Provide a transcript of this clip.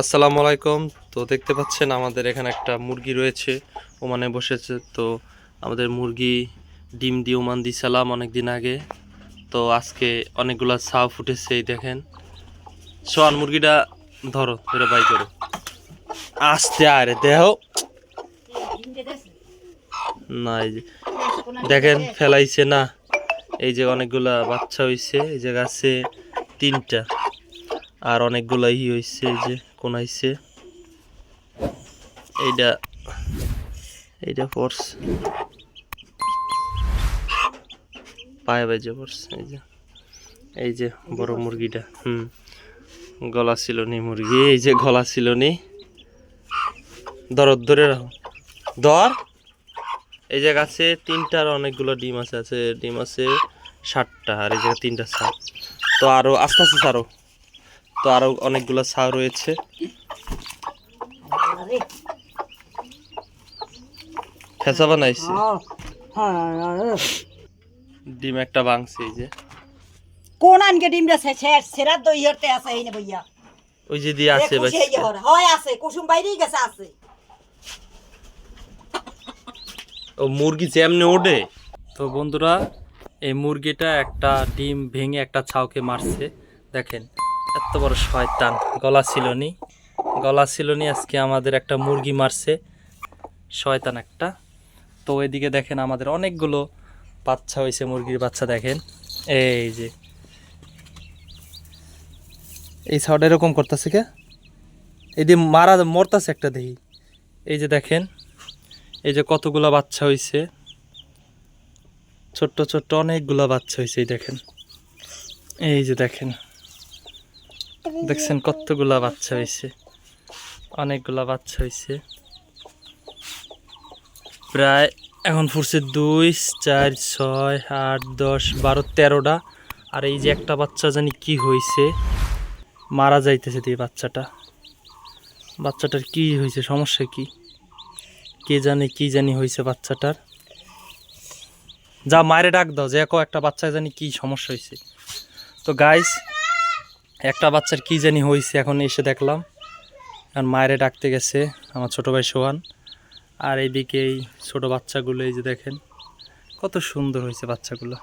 আসসালামু আলাইকুম। তো দেখতে পাচ্ছেন আমাদের এখানে একটা মুরগি রয়েছে, ওমানে বসেছে। তো আমাদের মুরগি ডিম দিয়ে ওমান দিছিলাম অনেক দিন আগে। তো আজকে অনেকগুলা ছাও ফুটেছে, এই দেখেন। সোয়ান, মুরগিটা ধরো, ধরে, বাই করো। আসতে আরে দেহ না, এই যে দেখেন, ফেলাইছে না। এই যে অনেকগুলা বাচ্চা হইছে, এই যে গাছে তিনটা, আর অনেকগুলা ই হইছে, এই যে। কোনাইছে এইটা এইটা পড়ছে পায়ে বাজে পড়ছে এই যে। এই যে বড় মুরগিটা, হুম। গলা ছিল নি মুরগি, এই যে গলা ছিল নি। ধর ধরে রাখো। দর এই যে গাছে তিনটার অনেকগুলো ডিম আছে আছে, ডিম আছে ষাটটা আর এই জায়গায় তিনটা ছাড় তো আরও, আস্তে আস্তে ছাড়ো। তো আরও অনেকগুলো ছাড় রয়েছে। খেসা বানাইছে? ডিম একটা ভাঙছে এই যে। কোন আনকে ডিমটা সে ছেড় সেরা দই হতে আছে এই বইয়া। ওই যে দিয়ে আছে হয় আছে। কুসুম বাইরেই গেছে আছে। ও মুরগি যেমনি ওঠে। তো বন্ধুরা এই মুরগিটা একটা ডিম ভেঙে একটা ছাউকে মারছে। দেখেন। এত বড় শয়তান। গলা ছিল নি। গলা ছিল নি, আজকে আমাদের একটা মুরগি মারছে। শয়তান একটা। তো এদিকে দেখেন আমাদের অনেকগুলো বাচ্চা হয়েছে, মুরগির বাচ্চা দেখেন। এই যে। এই ছাউটা এরকম করতেছে কে? এই দিয়ে মারা, মরতাছে একটা দেখি এই যে দেখেন, এই যে কতগুলা বাচ্চা হইছে। ছোট্ট ছোট্ট অনেকগুলা বাচ্চা হয়েছে এই দেখেন। এই যে দেখেন। দেখছেন কতগুলা বাচ্চা হইছে? অনেকগুলা বাচ্চা হইছে। প্রায় এখন ফুরছে দুই, চার, ছয়, আট, দশ, বারো, তেরোটা। আর এই যে একটা বাচ্চা জানি কি হইছে, মারা যাইতেছে দিয়ে বাচ্চাটা। বাচ্চাটার কি হয়েছে সমস্যা কি? কে জানে কি জানি হয়েছে বাচ্চাটার। যা, মায়ের ডাক দাও, যে একো একটা বাচ্চা জানি কি সমস্যা হয়েছে তো গাইস একটা বাচ্চার কি জানি হয়েছে এখন এসে দেখলাম। আর মায়েরে ডাকতে গেছে, আমার ছোট ভাই সোহান। আর এইদিকে এই ছোটো বাচ্চাগুলো, এই যে দেখেন, কত সুন্দর হয়েছে বাচ্চাগুলো।